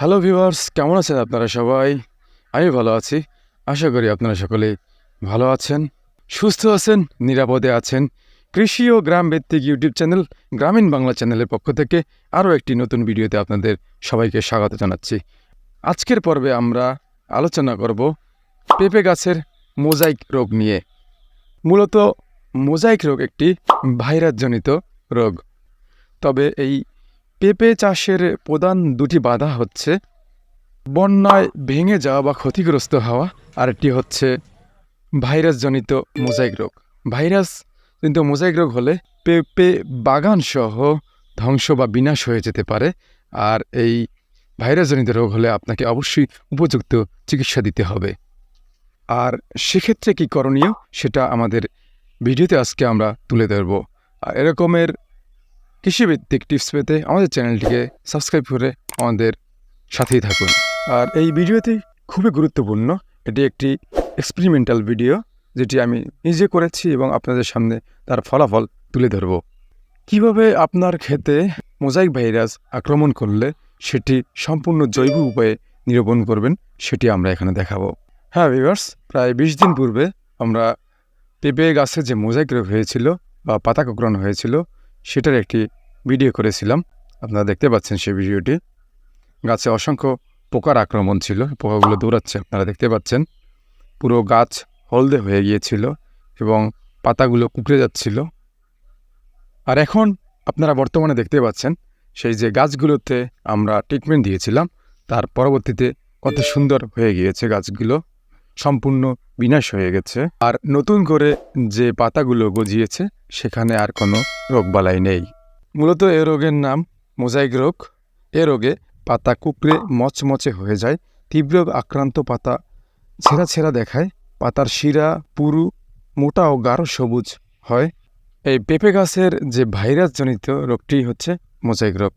Hello viewers কেমন আছেন আপনারা সবাই? আমি ভালো আছি। আশা করি আপনারা সকলে ভালো আছেন, সুস্থ আছেন, নিরাপদে আছেন। কৃষি ও গ্রাম ভিত্তিক ইউটিউব চ্যানেল, গ্রামীণ বাংলা চ্যানেলের পক্ষ থেকে আরও একটি নতুন ভিডিওতে আপনাদের সবাইকে স্বাগত জানাচ্ছি। আজকের পর্বে আমরা আলোচনা করব পেঁপে গাছের মোজাইক রোগ নিয়ে। মূলত মোজাইক রোগ একটি ভাইরাসজনিত রোগ। তবে এই পেঁপে চাষের প্রধান দুটি বাধা হচ্ছে, বন্যায় ভেঙে যাওয়া বা ক্ষতিগ্রস্ত হওয়া, আরেকটি হচ্ছে ভাইরাসজনিত মোজাইক রোগ। ভাইরাস মোজাইক রোগ হলে পেঁপে বাগান সহ ধ্বংস বা বিনাশ হয়ে যেতে পারে, আর এই ভাইরাসজনিত রোগ হলে আপনাকে অবশ্যই উপযুক্ত চিকিৎসা দিতে হবে। আর সেক্ষেত্রে কী করণীয়, সেটা আমাদের ভিডিওতে আজকে আমরা তুলে ধরব। আর এরকমের কৃষিভিত্তিক টিপস পেতে আমাদের চ্যানেলটিকে সাবস্ক্রাইব করে আমাদের সাথেই থাকুন। আর এই ভিডিওটি খুবই গুরুত্বপূর্ণ। এটি একটি এক্সপেরিমেন্টাল ভিডিও যেটি আমি নিজে করেছি এবং আপনাদের সামনে তার ফলাফল তুলে ধরব। কীভাবে আপনার ক্ষেতে মোজাইক ভাইরাস আক্রমণ করলে সেটি সম্পূর্ণ জৈব উপায়ে নিরূপণ করবেন, সেটি আমরা এখানে দেখাবো। হ্যাঁ ভিভার্স প্রায় বিশ দিন পূর্বে আমরা পেঁপে গাছে যে মোজাইক রোগ হয়েছিল বা পাতা কোঁকড়ানো হয়েছিল সেটার একটি ভিডিও করেছিলাম। আপনারা দেখতে পাচ্ছেন সেই ভিডিওটি। গাছে অসংখ্য পোকার আক্রমণ ছিল, পোকাগুলো দৌড়াচ্ছে, আপনারা দেখতে পাচ্ছেন। পুরো গাছ হলদে হয়ে গিয়েছিল এবং পাতাগুলো কুকড়ে যাচ্ছিল। আর এখন আপনারা বর্তমানে দেখতে পাচ্ছেন, সেই যে গাছগুলোতে আমরা ট্রিটমেন্ট দিয়েছিলাম, তার পরবর্তীতে কত সুন্দর হয়ে গিয়েছে গাছগুলো। সম্পূর্ণ বিনাশ হয়ে গেছে। আর নতুন করে যে পাতাগুলো গজিয়েছে, সেখানে আর কোনো রোগবালাই নেই। মূলত এ রোগের নাম মোজাইক রোগ। এ রোগে পাতা কুকড়ে মচমচে হয়ে যায়, তীব্র আক্রান্ত পাতা ছেঁড়া ছেঁড়া দেখায়। পাতার শিরা, পুরু, মোটা ও গাঢ় সবুজ হয়। এই পেঁপে গাছের যে ভাইরাসজনিত রোগটি হচ্ছে মোজাইক রোগ।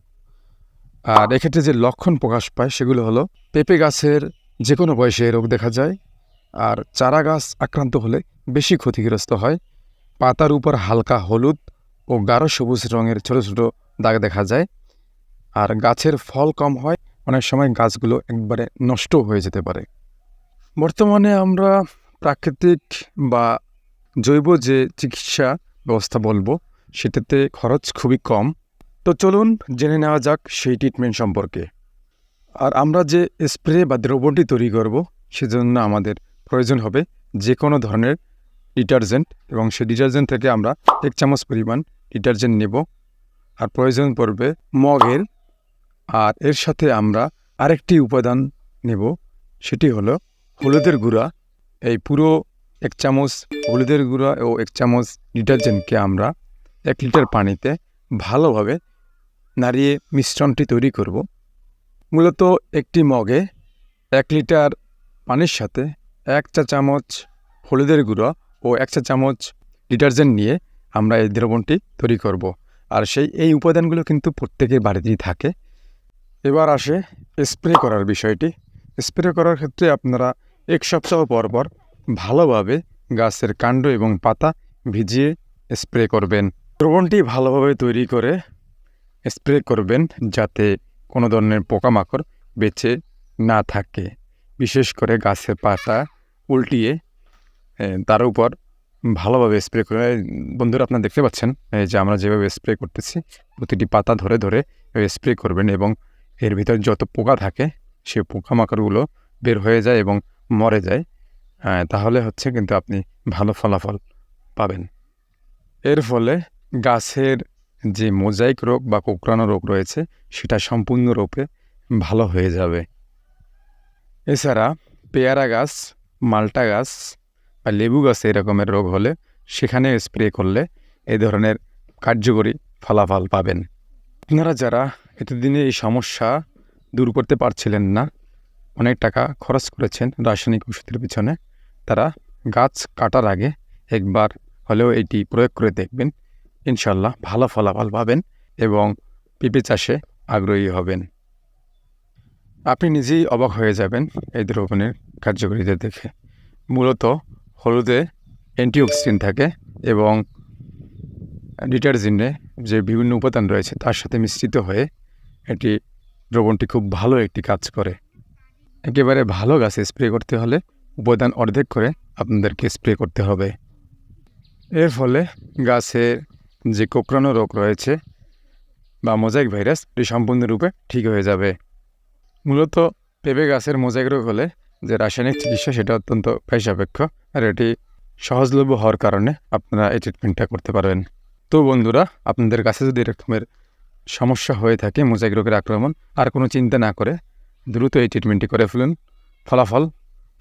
আর এক্ষেত্রে যে লক্ষণ প্রকাশ পায়, সেগুলো হলো, পেঁপে গাছের যে কোনো বয়সে রোগ দেখা যায়। আর চারা গাছ আক্রান্ত হলে বেশি ক্ষতিগ্রস্ত হয়। পাতার উপর হালকা হলুদ ও গাঢ় সবুজ রঙের ছোট ছোট দাগ দেখা যায়। আর গাছের ফল কম হয়, অনেক সময় গাছগুলো একবারে নষ্ট হয়ে যেতে পারে। বর্তমানে আমরা প্রাকৃতিক বা জৈব যে চিকিৎসা ব্যবস্থা বলব, সেটাতে খরচ খুবই কম। তো চলুন জেনে নেওয়া যাক সেই ট্রিটমেন্ট সম্পর্কে। আর আমরা যে স্প্রে বা দ্রবণটি তৈরি করব, সেজন্য আমাদের প্রয়োজন হবে যে কোনো ধরনের ডিটারজেন্ট এবং সেই ডিটারজেন্ট থেকে আমরা এক চামচ পরিমাণ ডিটারজেন্ট নেব। আর প্রয়োজন পড়বে মগের। আর এর সাথে আমরা আরেকটি উপাদান নেব, সেটি হলো হলুদের গুঁড়া। এই পুরো এক চামচ হলুদের গুঁড়া ও এক চামচ ডিটারজেন্টকে আমরা এক লিটার পানিতে ভালোভাবে নাড়িয়ে মিশ্রণটি তৈরি করব। মূলত একটি মগে এক লিটার পানির সাথে এক চা চামচ হলুদের গুঁড়ো ও এক চা চামচ ডিটারজেন্ট নিয়ে আমরা এই দ্রবণটি তৈরি করব। আর সেই, এই উপাদানগুলো কিন্তু প্রত্যেকের বাড়িতেই থাকে। এবার আসে স্প্রে করার বিষয়টি। স্প্রে করার ক্ষেত্রে আপনারা এক সপ্তাহ পর পর ভালোভাবে গাছের কাণ্ড এবং পাতা ভিজিয়ে স্প্রে করবেন। দ্রবণটি ভালোভাবে তৈরি করে স্প্রে করবেন যাতে কোনো ধরনের পোকামাকড় বেঁচে না থাকে। বিশেষ করে গাছের পাতা উল্টিয়ে তার উপর ভালোভাবে স্প্রে করে, বন্ধুরা আপনারা দেখতে পাচ্ছেন যে আমরা যেভাবে স্প্রে করতেছি, প্রতিটি পাতা ধরে ধরে স্প্রে করবেন এবং এর ভিতর যত পোকা থাকে, সে পোকামাকড়গুলো বের হয়ে যায় এবং মরে যায়। তাহলে হচ্ছে কিন্তু আপনি ভালো ফলাফল পাবেন। এর ফলে গাছের যে মোজাইক রোগ বা কোকড়ানো রোগ রয়েছে, সেটা সম্পূর্ণরূপে ভালো হয়ে যাবে। এছাড়া পেয়ারা গাছ মালটা গাছ বা লেবু গাছে এরকমের রোগ হলে সেখানে স্প্রে করলে এই ধরনের কার্যকরী ফলাফল পাবেন। আপনারা যারা এতদিনে এই সমস্যা দূর করতে পারছিলেন না, অনেক টাকা খরচ করেছেন রাসায়নিক ওষুধের পিছনে, তারা গাছ কাটার আগে একবার হলেও এটি প্রয়োগ করে দেখবেন। ইনশাল্লাহ ভালো ফলাফল পাবেন এবং পেঁপে চাষে আগ্রহী হবেন। আপনি নিজেই অবাক হয়ে যাবেন এই দ্রবণের কার্যকারিতা দেখে। মূলত হলুদে অ্যান্টিঅক্সিডেন্ট থাকে এবং ডিটারজেন্টে যে বিভিন্ন উপাদান রয়েছে তার সাথে মিশ্রিত হয়ে এটি দ্রবণটি খুব ভালো একটি কাজ করে। একেবারে ভালো গাছে স্প্রে করতে হলে উপাদান অর্ধেক করে আপনাদেরকে স্প্রে করতে হবে। এর ফলে গাছের যে কোকড়ানো রোগ রয়েছে বা মোজাইক ভাইরাস, এটি সম্পূর্ণরূপে ঠিক হয়ে যাবে। মূলত পেঁপে গাছের মোজাইক রোগ হলে যে রাসায়নিক চিকিৎসা সেটা অত্যন্ত সাপেক্ষ আর এটি সহজলভ্য হওয়ার কারণে আপনারা এই ট্রিটমেন্টটা করতে পারবেন। তো বন্ধুরা, আপনাদের কাছে যদি এরকমের সমস্যা হয়ে থাকে, মোজাইক রোগের আক্রমণ, আর কোনো চিন্তা না করে, দ্রুত এই ট্রিটমেন্টটি করে ফেলুন। ফলাফল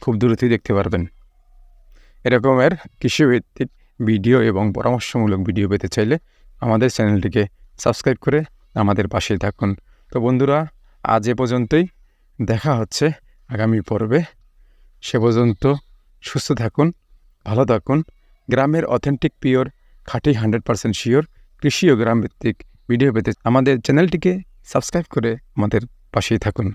খুব দ্রুতই দেখতে পারবেন। এরকমের কৃষিভিত্তিক ভিডিও এবং পরামর্শমূলক ভিডিও পেতে চাইলে আমাদের চ্যানেলটিকে সাবস্ক্রাইব করে আমাদের পাশেই থাকুন। তো বন্ধুরা আজ এ পর্যন্তই। দেখা হচ্ছে আগামী পর্বে। সে পর্যন্ত সুস্থ থাকুন, ভালো থাকুন। গ্রামের অথেন্টিক পিওর খাঁটি হান্ড্রেড পার্সেন্ট শিওর কৃষি ও গ্রামভিত্তিক ভিডিও পেতে আমাদের চ্যানেলটিকে সাবস্ক্রাইব করে আমাদের পাশেই থাকুন।